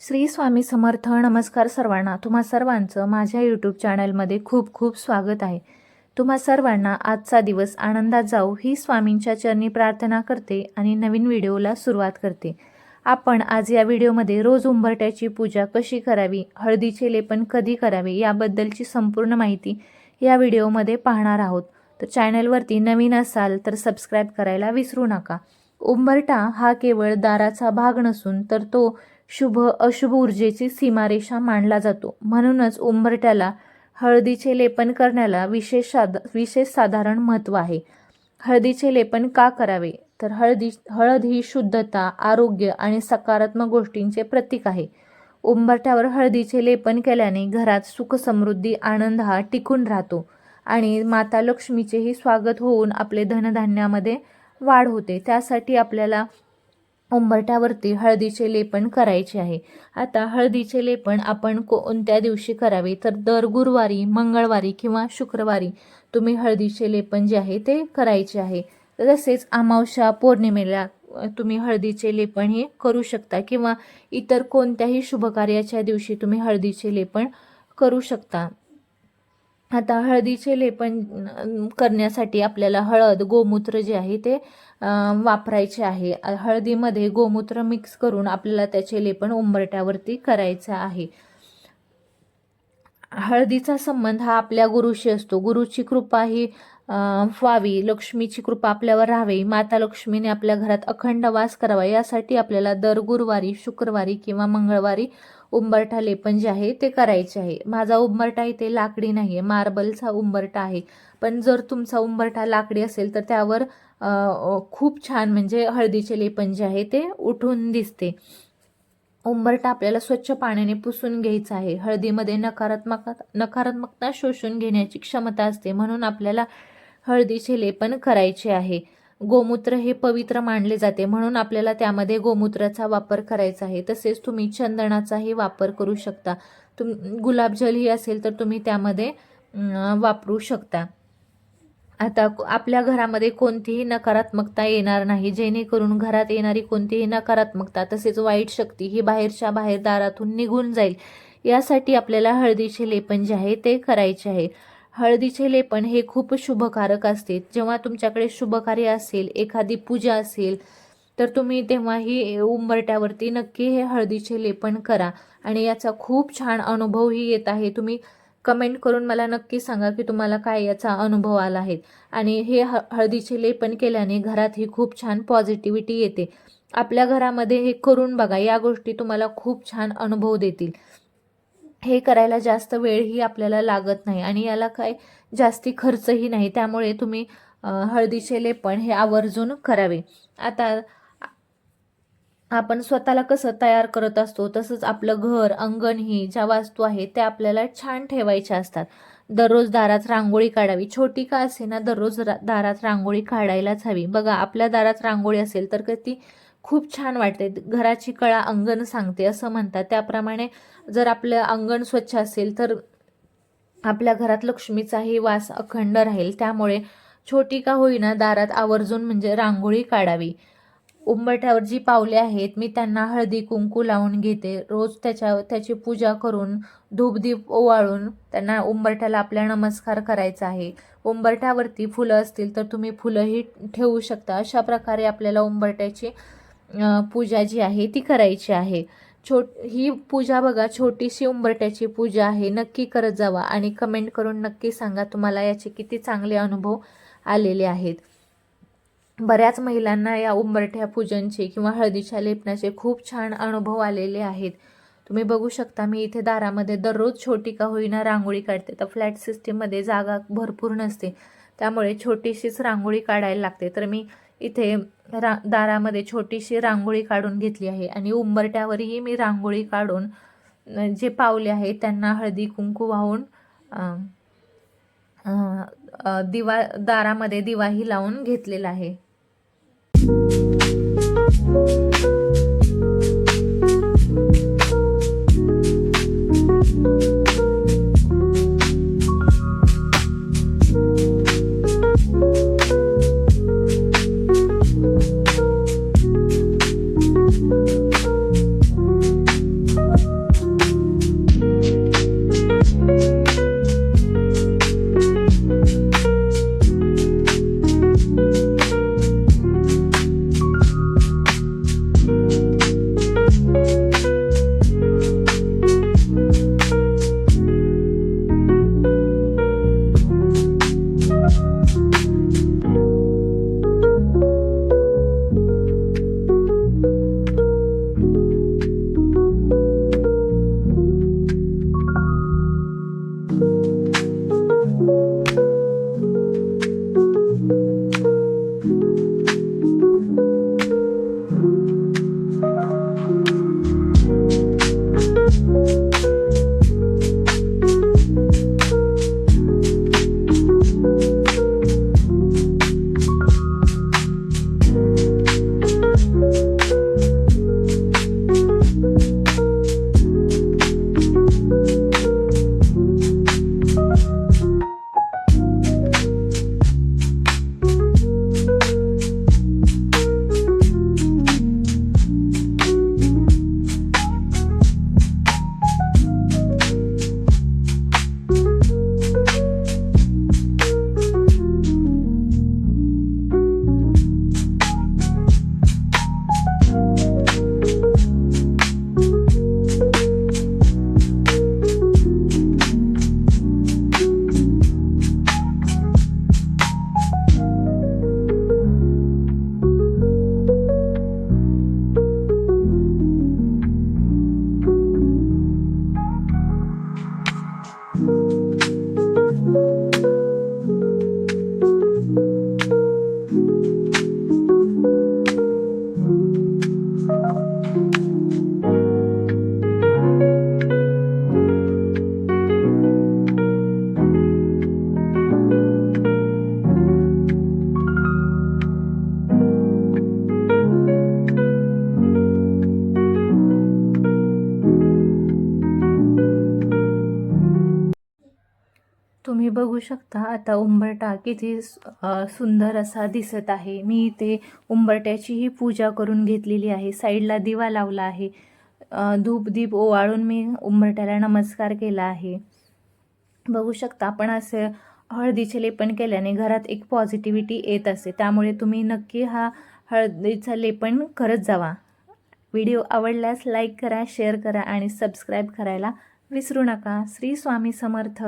श्री स्वामी समर्थ नमस्कार सर्वांना. तुम्हा सर्वांचं माझ्या यूट्यूब चॅनलमध्ये खूप खूप स्वागत आहे. तुम्हा सर्वांना आजचा दिवस आनंदात जाऊ ही स्वामींच्या चरणी प्रार्थना करते आणि नवीन व्हिडिओला सुरुवात करते. आपण आज या व्हिडिओमध्ये रोज उंबरट्याची पूजा कशी करावी हळदीचे लेपन कधी करावे याबद्दलची संपूर्ण माहिती या व्हिडिओमध्ये पाहणार आहोत. तर चॅनलवरती नवीन असाल तर सबस्क्राईब करायला विसरू नका. उंबरटा हा केवळ दाराचा भाग नसून तर तो शुभ अशुभ ऊर्जेची सीमारेषा मानला जातो. म्हणूनच उंबरट्याला हळदीचे लेपन करण्याला विशेष साध विशेष साधारण महत्त्व आहे. हळदीचे लेपन का करावे? तर हळदी हळद ही शुद्धता आरोग्य आणि सकारात्मक गोष्टींचे प्रतीक आहे. उंबरट्यावर हळदीचे लेपन केल्याने घरात सुख समृद्धी आनंद हा टिकून राहतो आणि माता लक्ष्मीचेही स्वागत होऊन आपले धनधान्यामध्ये वाढ होते. त्यासाठी आपल्याला उंबरट्यावरती हळदीचे लेपन करायचे आहे. आता हळदीचे लेपन आपण कोणत्या दिवशी करावे? तर दर गुरुवारी मंगळवारी किंवा शुक्रवारी तुम्ही हळदीचे लेपन जे आहे ते करायचे आहे. तसेच अमावस्या पौर्णिमेला तुम्ही हळदीचे लेपन हे करू शकता किंवा इतर कोणत्याही शुभकार्याच्या दिवशी तुम्ही हळदीचे लेपन करू शकता. आता हळदीचे लेपन करण्यासाठी आपल्याला हळद गोमूत्र जे आहे ते वापरायचे आहे. हळदीमध्ये गोमूत्र मिक्स करून आपल्याला त्याचे लेपन उंबरट्यावरती करायचं आहे. हळदीचा संबंध हा आपल्या गुरुशी असतो. गुरुची कृपा ही व्हावी. लक्ष्मीची कृपा आपल्यावर राहावी. माता लक्ष्मीने आपल्या घरात अखंड वास करावा. यासाठी आपल्याला दर गुरुवारी शुक्रवारी किंवा मंगळवारी उंबरठा लेपन जे आहे ते करायचे आहे. माझा उंबरठा इथे लाकडी नाही आहे मार्बलचा उंबरठा आहे. पण जर तुमचा उंबरठा लाकडी असेल तर त्यावर खूप छान म्हणजे हळदीचे लेपन जे आहे ते उठून दिसते. उंबरठा आपल्याला स्वच्छ पाण्याने पुसून घ्यायचा आहे. हळदीमध्ये नकारात्मक नकारात्मकता शोषून घेण्याची क्षमता असते. म्हणून आपल्याला हळदीचे लेपन करायचे आहे. गोमूत्र हे पवित्र मानले जाते. म्हणून आपल्याला त्यामध्ये गोमूत्राचा वापर करायचा आहे. तसेच तुम्ही चंदनाचाही वापर करू शकता. तुम गुलाबजलही असेल तर तुम्ही त्यामध्ये वापरू शकता. आता आपल्या घरामध्ये कोणतीही नकारात्मकता येणार नाही. जेणेकरून घरात येणारी कोणतीही नकारात्मकता तसेच वाईट शक्ती ही बाहेरच्या बाहेर दारातून निघून जाईल. यासाठी आपल्याला हळदीचे लेपन जे आहे ते करायचे आहे. हळदीचे लेपन हे खूप शुभकारक असते. जेव्हा तुमच्याकडे शुभकार्य असेल एखादी पूजा असेल तर तुम्ही तेव्हाही उंबरट्यावरती नक्की हे हळदीचे लेपन करा. आणि याचा खूप छान अनुभवही येत आहे. तुम्ही कमेंट करून मला नक्की सांगा की तुम्हाला काय याचा अनुभव आला आहे. आणि हे ह हळदीचे लेपन केल्याने घरात ही खूप छान पॉझिटिव्हिटी येते. आपल्या घरामध्ये हे करून बघा. या गोष्टी तुम्हाला खूप छान अनुभव देतील. हे करायला जास्त वेळही आपल्याला लागत नाही आणि याला काय जास्ती खर्चही नाही. त्यामुळे तुम्ही हळदीचे लेपण हे आवर्जून करावे. आता आपण स्वतःला कसं तयार करत असतो तसंच आपलं घर अंगण ही ज्या वास्तू आहेत त्या आपल्याला छान ठेवायच्या असतात. दररोज दारात रांगोळी काढावी. छोटी का असे ना दररोज रा दारात रांगोळी काढायलाच हवी. बघा आपल्या दारात रांगोळी असेल तर ती खूप छान वाटते घराची कळा अंगण सांगते असं म्हणतात. त्याप्रमाणे जर आपलं अंगण स्वच्छ असेल तर आपल्या घरात लक्ष्मीचाही वास अखंड राहील. त्यामुळे छोटी का होईना दारात आवर्जून म्हणजे रांगोळी काढावी. उंबरठ्यावर जी पावले आहेत मी त्यांना हळदी कुंकू लावून घेते. रोज त्याच्या त्याची पूजा करून धूपदीप ओवाळून त्यांना उंबरठ्याला आपल्या नमस्कार करायचा आहे. उंबरठ्यावरती फुलं असतील तर तुम्ही फुलंही ठेवू शकता. अशा प्रकारे आपल्याला उंबरठ्याची पूजा जी आहे ती करायची आहे. छोट ही पूजा बघा छोटीशी उंबरट्याची पूजा आहे. नक्की करत जावा आणि कमेंट करून नक्की सांगा तुम्हाला याचे किती चांगले अनुभव आलेले आहेत. बऱ्याच महिलांना या उंबरठ्या पूजनचे किंवा हळदीच्या लेपनाचे खूप छान अनुभव आलेले आहेत. तुम्ही बघू शकता मी इथे दारामध्ये दररोज छोटी का होईना रांगोळी काढते. तर फ्लॅट सिस्टीममध्ये जागा भरपूर नसते. त्यामुळे छोटीशीच रांगोळी काढायला लागते. तर मी इथे रा दारामध्ये छोटीशी रांगोळी काढून घेतली आहे. आणि उंबरट्यावरही मी रांगोळी काढून जे पावले आहेत त्यांना हळदी कुंकू वाहून दिवा दारामध्ये दिवाही लावून घेतलेला आहे. तुम्ही बघू शकता आता उंबरटा किती सुंदर असा दिसत आहे. मी इथे उंबरट्याचीही पूजा करून घेतलेली आहे. साईडला दिवा लावला आहे. धूपदीप धूप दीप ओवाळून मी उंबरट्याला नमस्कार केला आहे. बघू शकता आपण असे हळदीचे लेपन केल्याने घरात एक पॉझिटिव्हिटी येत असते त्यामुळे तुम्ही नक्की हा हळदीचा लेपन करत जावा. व्हिडिओ आवडल्यास लाईक करा शेअर करा आणि सबस्क्राईब करायला विसरू नका. श्री स्वामी समर्थ.